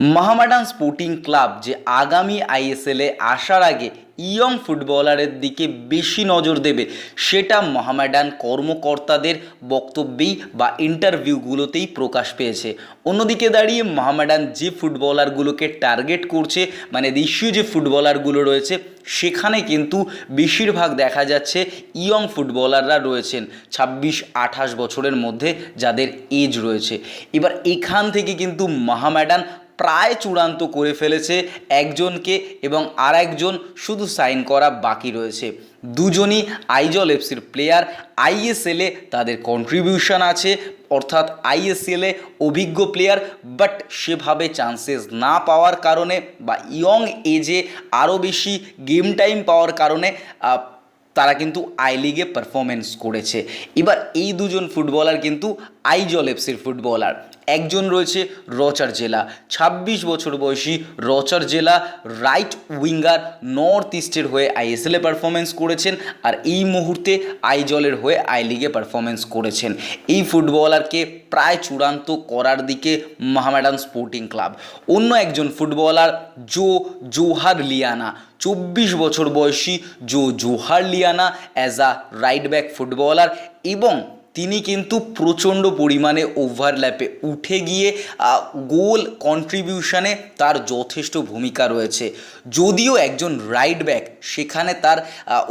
মাহমাডান sporting club যে আগামী আইএসএলে আসার আগে ইয়ং ফুটবলারের দিকে বেশি নজর দেবে, সেটা মোহামেডান কর্মকর্তাদের বক্তব্যেই বা ইন্টারভিউগুলোতেই প্রকাশ পেয়েছে। অন্যদিকে দাঁড়িয়ে মোহামেডান যে ফুটবলারগুলোকে টার্গেট করছে মানে দেশীয় যে ফুটবলারগুলো রয়েছে, সেখানে কিন্তু বেশিরভাগ দেখা যাচ্ছে ইয়ং ফুটবলাররা রয়েছেন ছাব্বিশ, আঠাশ বছরের মধ্যে যাদের এজ রয়েছে। এবার এখান থেকে কিন্তু মোহামেডান প্রায় চূড়ান্ত করে ফেলেছে একজনকে এবং আর একজন শুধু সাইন করা বাকি রয়েছে। দুজনই আইজল এফসির প্লেয়ার আইএসএলে তাদের কন্ট্রিবিউশন আছে, অর্থাৎ আইএসএলে অভিজ্ঞ প্লেয়ার বাট সেভাবে চান্সেস না পাওয়ার কারণে বা ইয়ং এজে আরও বেশি গেম টাইম পাওয়ার কারণে তারা কিন্তু আই লিগে পারফরমেন্স করেছে। এবার এই দুজন ফুটবলার কিন্তু আইজল এফসির ফুটবলার। একজন রয়েছে রচার জেলা। ২৬ বছর বয়সী রচার জেলা রাইট উইঙ্গার নর্থ ইস্টের হয়ে আইএসএলে পারফরমেন্স করেছেন আর এই মুহূর্তে আইজলের হয়ে আই লিগে পারফরমেন্স করেছেন। এই ফুটবলারকে প্রায় চূড়ান্ত করার দিকে মোহামেডান স্পোর্টিং ক্লাব। অন্য একজন ফুটবলার জো জোহার লিয়ানা। চব্বিশ বছর বয়সী জো Johar Liana as a right back footballer এবং তিনি কিন্তু প্রচণ্ড পরিমাণে ওভারল্যাপে উঠে গিয়ে গোল কন্ট্রিবিউশনে তার যথেষ্ট ভূমিকা রয়েছে। যদিও একজন রাইট ব্যাক সেখানে তার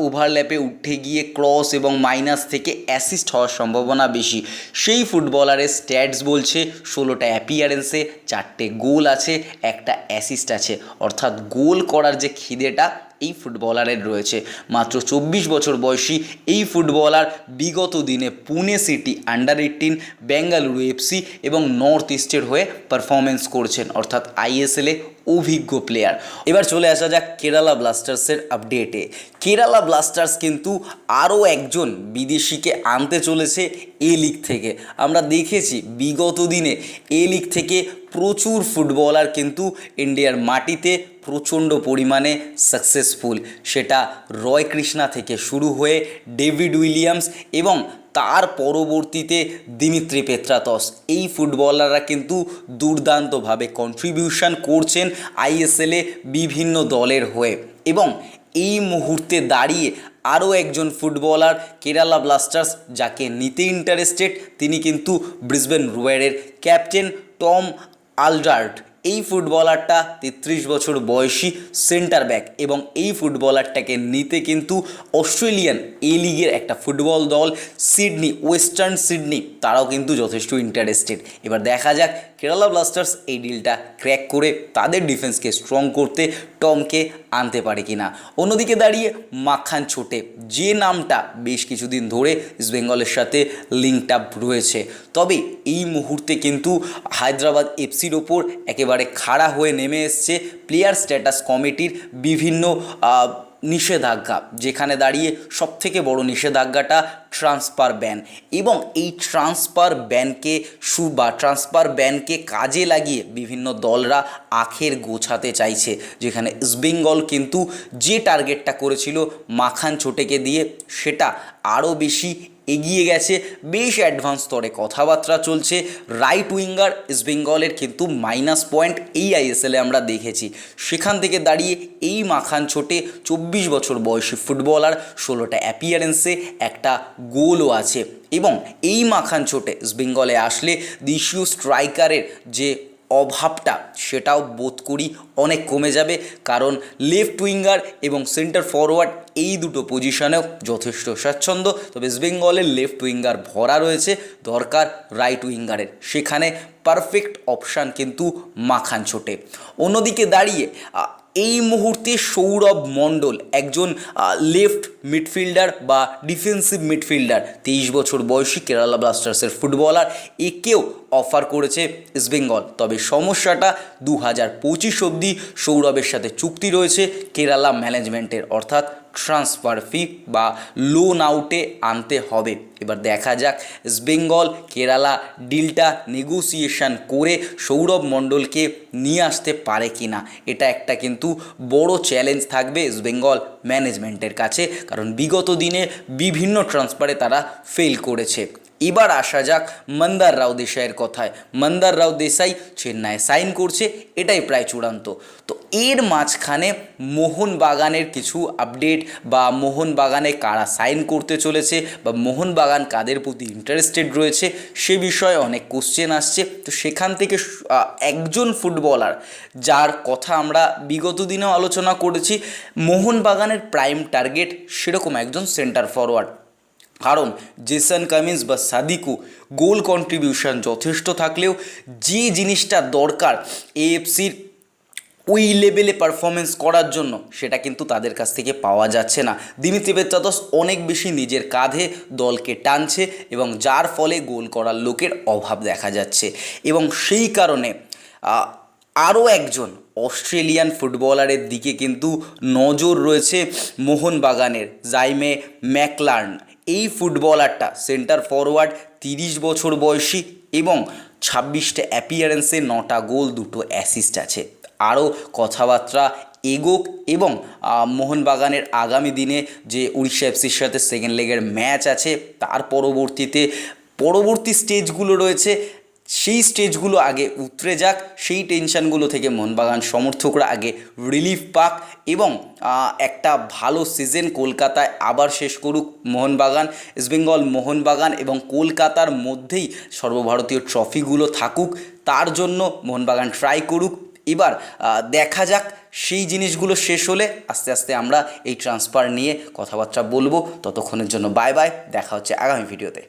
ওভারল্যাপে উঠে গিয়ে ক্রস এবং মাইনাস থেকে অ্যাসিস্ট হওয়ার সম্ভাবনা বেশি। সেই ফুটবলারের স্ট্যাটস বলছে, ষোলোটা অ্যাপিয়ারেন্সে চারটে গোল আছে, একটা অ্যাসিস্ট আছে। অর্থাৎ গোল করার যে খিদেটা এই ফুটবলারের রয়েছে। মাত্র চব্বিশ বছর বয়সী এই ফুটবলার বিগত দিনে Pune city under eighteen Bengaluru FC এবং নর্থ ইস্টের হয়ে পারফরমেন্স করছেন, অর্থাৎ আইএসএলে অভিজ্ঞ প্লেয়ার এবার চলে আসা যাক কেরালা ব্লাস্টার্সের আপডেটে কেরালা ব্লাস্টার্স কিন্তু আরও একজন বিদেশিকে আনতে চলেছে এ লিগ থেকে। আমরা দেখেছি বিগত দিনে এ লিগ থেকে প্রচুর ফুটবলার কিন্তু ইন্ডিয়ার মাটিতে প্রচণ্ড পরিমাণে সাকসেসফুল সেটা রয় কৃষ্ণা থেকে শুরু হয়ে ডেভিড উইলিয়ামস এবং তার পরবর্তীতে দিমিত্রি পেত্রাতস। এই ফুটবলাররা কিন্তু দুর্দান্তভাবে কন্ট্রিবিউশন করছেন আইএসএলে বিভিন্ন দলের হয়ে। এবং এই মুহূর্তে দাঁড়িয়ে আরও একজন ফুটবলার কেরালা ব্লাস্টার্স যাকে নিতে ইন্টারেস্টেড তিনি কিন্তু ব্রিসবেন রোয়ারের ক্যাপ্টেন টম আলডার্ট এই ফুটবলারটা তেত্রিশ বছর বয়সী সেন্টার ব্যাক এবং এই ফুটবলারটাকে নিতে কিন্তু অস্ট্রেলিয়ান এই লিগের একটা ফুটবল দল সিডনি, ওয়েস্টার্ন সিডনি, তারাও কিন্তু যথেষ্ট ইন্টারেস্টেড এবার দেখা যাক কেরালা ব্লাস্টার্স এই ডিলটা ক্র্যাক করে তাদের ডিফেন্সকে স্ট্রং করতে টমকে আনতে পারে কিনা। অন্যদিকে দাঁড়িয়ে মাখান ছোটে, যে নামটা বেশ কিছুদিন ধরে ইস্ট বেঙ্গলের সাথে লিঙ্কটা রয়েছে। তবে এই মুহূর্তে কিন্তু হায়দ্রাবাদ এফসির ওপর একেবারে খাড়া হয়ে নেমে এসছে প্লেয়ার স্ট্যাটাস কমিটির বিভিন্ন নিষেধাজ্ঞা, যেখানে দাঁড়িয়ে সবথেকে বড় নিষেধাজ্ঞাটা ট্রান্সফার ব্যান এবং এই ট্রান্সফার ব্যানকে সু, বা ট্রান্সফার ব্যানকে কাজে লাগিয়ে বিভিন্ন দলরা আখের গোছাতে চাইছে, যেখানে ইস্টবেঙ্গল কিন্তু যে টার্গেটটা করেছিল মাখান ছোটেকে দিয়ে, সেটা আরও বেশি এগিয়ে গেছে। বেশ অ্যাডভান্স স্তরে কথাবার্তা চলছে। রাইট উইঙ্গার ইস্ট বেঙ্গলের কিন্তু মাইনাস পয়েন্ট এই আইএসএলে আমরা দেখেছি। সেখান থেকে দাঁড়িয়ে এই মাখান ছোটে চব্বিশ বছর বয়সী ফুটবলার ষোলোটা অ্যাপিয়ারেন্সে একটা গোলও আছে। এবং এই মাখান ছোটে ইস্ট বেঙ্গলে আসলে দেশীয় স্ট্রাইকারের যে অভাবটা সেটাও বোধ করি অনেক কমে যাবে। কারণ লেফট উইঙ্গার এবং সেন্টার ফরওয়ার্ড এই দুটো পজিশনেও যথেষ্ট স্বাচ্ছন্দ্য। তো ওয়েস্ট বেঙ্গলের লেফট উইঙ্গার ভরা রয়েছে, দরকার রাইট উইঙ্গারের সেখানে পারফেক্ট অপশান কিন্তু মাখান ছোটে। অন্যদিকে দাঁড়িয়ে এই মুহূর্তে সৌরভ মণ্ডল একজন লেফট মিডফিল্ডার বা ডিফেন্সিভ মিডফিল্ডার তেইশ বছর বয়সী কেরালা ব্লাস্টার্সের ফুটবলার একেও অফার করেছে ইস্টবেঙ্গল তবে সমস্যাটা দু হাজার পঁচিশ অবধি সৌরভের সাথে চুক্তি রয়েছে কেরালা ম্যানেজমেন্টের অর্থাৎ ট্রান্সফার ফি বা লোন আউটে আনতে হবে। এবার দেখা যাক ইস্টবেঙ্গল কেরালা ডিলটা নেগোসিয়েশন করে সৌরভ মণ্ডলকে নিয়ে আসতে পারে কি না এটা একটা কিন্তু বড় চ্যালেঞ্জ থাকবে ইস্টবেঙ্গল ম্যানেজমেন্টের কাছে। কারণ বিগত দিনে বিভিন্ন ট্রান্সফারে তারা ফেল করেছে। এবার আসা যাক মন্দার রাও দেশাইয়ের কথায়। মন্দার রাও দেশাই চেন্নাইয়ে সাইন করছে, এটাই প্রায় চূড়ান্ত। তো এর মাঝখানে মোহনবাগানের কিছু আপডেট বা মোহনবাগানে কারা সাইন করতে চলেছে বা মোহনবাগান কাদের প্রতি ইন্টারেস্টেড রয়েছে, সে বিষয়ে অনেক কোশ্চেন আসছে। তো সেখান থেকে একজন ফুটবলার যার কথা আমরা বিগত দিনেও আলোচনা করেছি, মোহনবাগানের প্রাইম টার্গেট সেরকম একজন সেন্টার ফরওয়ার্ড কারণ জেসন কামিন্স বা সাদিকু গোল কন্ট্রিবিউশন যথেষ্ট থাকলেও যে জিনিসটা দরকার এএফসির ওই লেভেলে পারফরমেন্স করার জন্য, সেটা কিন্তু তাদের কাছ থেকে পাওয়া যাচ্ছে না। দিমিত্রি পেত্রাতস অনেক বেশি নিজের কাঁধে দলকে টানছে এবং যার ফলে গোল করার লোকের অভাব দেখা যাচ্ছে। এবং সেই কারণে আরও একজন অস্ট্রেলিয়ান ফুটবলারের দিকে কিন্তু নজর রয়েছে মোহনবাগানের জাইমে ম্যাকলার্ন। এই ফুটবলারটা সেন্টার ফরওয়ার্ড, তিরিশ বছর বয়সী এবং ছাব্বিশটা অ্যাপিয়ারেন্সে নটা গোল, দুটো অ্যাসিস্ট আছে। আরও কথাবার্তা এগোক এবং মোহনবাগানের আগামী দিনে যে উড়িষ্যা এফসির সাথে সেকেন্ড লেগের ম্যাচ আছে, তার পরবর্তীতে পরবর্তী স্টেজগুলো রয়েছে সেই স্টেজগুলো আগে উতরে যাক, সেই টেনশনগুলো থেকে মোহনবাগান সমর্থকরা আগে রিলিফ পাক এবং একটা ভালো সিজন কলকাতায় আবার শেষ করুক মোহনবাগান ইস্টবেঙ্গল মোহনবাগান এবং কলকাতার মধ্যেই সর্বভারতীয় ট্রফিগুলো থাকুক, তার জন্য মোহনবাগান ট্রাই করুক। এবার দেখা যাক সেই জিনিসগুলো শেষ হলে আস্তে আস্তে আমরা এই ট্রান্সফার নিয়ে কথাবার্তা বলব। ততক্ষণের জন্য বাই বাই দেখা হচ্ছে আগামী ভিডিওতে